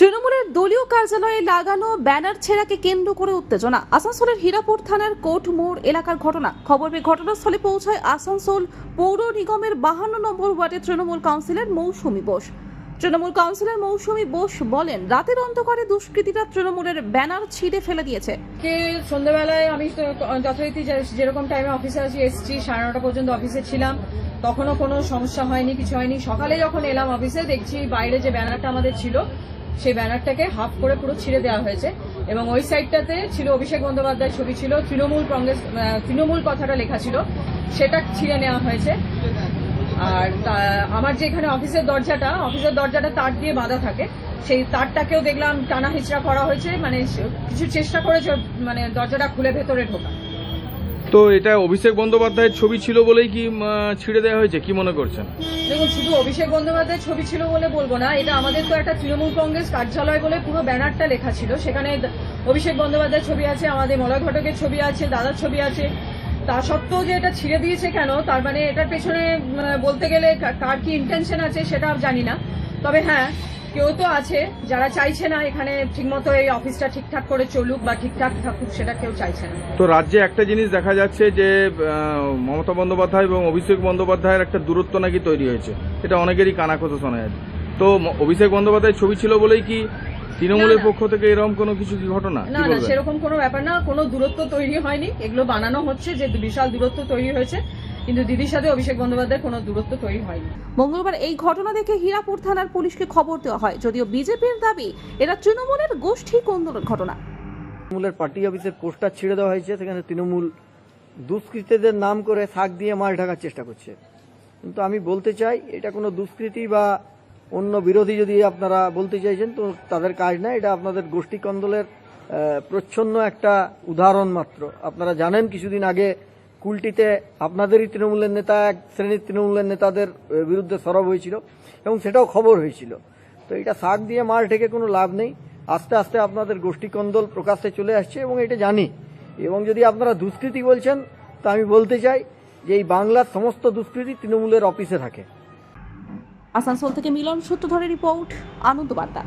তৃণমূলের দলীয় কার্যালয়ে লাগানো ব্যানার ছেঁড়াকে কেন্দ্র করে উত্তেজনা। আসানসোলের হীরাপুর থানার কোট মোড় এলাকার ঘটনা। খবর পেয়ে ঘটনাস্থলে পৌঁছায় আসানসোল পৌর নিগমের বাহান্ন নম্বর ওয়ার্ডের তৃণমূল কাউন্সিলর মৌসুমী বোস। তৃণমূল কাউন্সিলর মৌসুমী বোস বলেন, রাতের অন্ধকারে দুষ্কৃতীরা তৃণমূলের ব্যানার ছিঁড়ে ফেলে দিয়েছে। সন্ধ্যাবেলায় আমি যথারীতি যেরকম টাইমে অফিসে আসি এসছি, সাড়ে নটা পর্যন্ত অফিসে ছিলাম। তখনও কোনো সমস্যা হয়নি, কিছু হয়নি। সকালে যখন এলাম অফিসে দেখছি বাইরে যে ব্যানারটা আমাদের ছিল সেই ব্যানারটাকে হাফ করে পুরো ছিঁড়ে দেওয়া হয়েছে। এবং ওই সাইডটাতে ছিল অভিষেক বন্দ্যোপাধ্যায়ের ছবি ছিল, তৃণমূল কংগ্রেস তৃণমূল কথাটা লেখা ছিল, সেটা ছিঁড়ে নেওয়া হয়েছে। আর আমার যে এখানে অফিসের দরজাটা অফিসের দরজাটা তার দিয়ে বাঁধা থাকে। সেই তারটাকেও দেখলাম টানা হিচড়া করা হয়েছে মানে কিছু চেষ্টা করেছে মানে দরজাটা খুলে ভেতরে ঢোকা। তো এটা অভিষেক বন্দ্যোপাধ্যায়ের ছবি ছিল বলেই কি ছিঁড়ে দেওয়া হয়েছে? কি মনে করছেন? দেখুন, শুধু অভিষেক বন্দ্যোপাধ্যায়ের ছবি ছিল বলে বলব না, এটা আমাদের তো একটা তৃণমূল কংগ্রেস কার্যালয় বলে পুরো ব্যানারটা লেখা ছিল। সেখানে অভিষেক বন্দ্যোপাধ্যায়ের ছবি আছে, আমাদের মলয় ঘটকের ছবি আছে, দাদার ছবি আছে। তা সত্ত্বেও যে এটা ছিঁড়ে দিয়েছে কেন, তার মানে এটার পেছনে বলতে গেলে কার কি ইন্টেনশন আছে সেটা জানি না। তবে হ্যাঁ কেউ তো আছে যারা চাইছে না এখানে ঠিকমতো এই অফিসটা ঠিকঠাক করে চলুক বা ঠিকঠাক থাকুক সেটা কেউ চাইছে না। তো রাজ্যে একটা জিনিস দেখা যাচ্ছে যে মমতা বন্দ্যোপাধ্যায় এবং অভিষেক বন্দ্যোপাধ্যায়ের একটা দূরত্ব নাকি তৈরি হয়েছে। এটা অনেকেরই কানাকথা শোনা যাচ্ছে। তো অভিষেক বন্দ্যোপাধ্যায়ের ছবি ছিল বলেই কি তৃণমূলের। পক্ষ থেকে এরকম কোনো কিছু কি ঘটনা? না না সেরকম কোনো ব্যাপার না কোনো দূরত্ব তৈরি হয়নি। এগুলো বানানো হচ্ছে যে বিশাল দূরত্ব তৈরি হয়েছে। কিন্তু দিদির সাথে অভিষেক বন্দ্যোপাধ্যায়ের কোনো দূরত্ব তৈরি হয়নি। মঙ্গলবার এই ঘটনা দেখে হীরাপুর থানার পুলিশকে খবর দেওয়া হয়। যদিও বিজেপির দাবি এটা তৃণমূলের গোষ্ঠী কোন্দলের ঘটনা। তৃণমূলের পার্টি অফিসের পোস্টার ছিঁড়ে দেওয়া হয়েছে সেখানে তৃণমূল দুষ্কৃতীদের নাম করে শাক দিয়ে মাছ ঢাকার চেষ্টা করছে। কিন্তু আমি বলতে চাই এটা কোনো দুষ্কৃতি বা অন্য বিরোধী যদি আপনারা বলতে চাইছেন তো তাদের কাজ না এটা আপনাদের গোষ্ঠী কন্দলের প্রচ্ছন্ন একটা উদাহরণ মাত্র। আপনারা জানেন কিছুদিন আগে কুলটিতে আপনাদেরই তৃণমূলের নেতা, এক শ্রেণির তৃণমূলের নেতাদের বিরুদ্ধে সরব হয়েছিল এবং সেটাও খবর হয়েছিল। তো এটা শাক দিয়ে মাল ঢেকে কোনো লাভ নেই। আস্তে আস্তে আপনাদের গোষ্ঠী কন্দল প্রকাশ্যে চলে আসছে এবং এটা জানি। এবং যদি আপনারা দুষ্কৃতি বলছেন, তো আমি বলতে চাই যে এই বাংলার সমস্ত দুষ্কৃতি তৃণমূলের অফিসে থাকে। আসানসোল থেকে মিলন সূত্রধরের রিপোর্ট আনন্দ বার্তা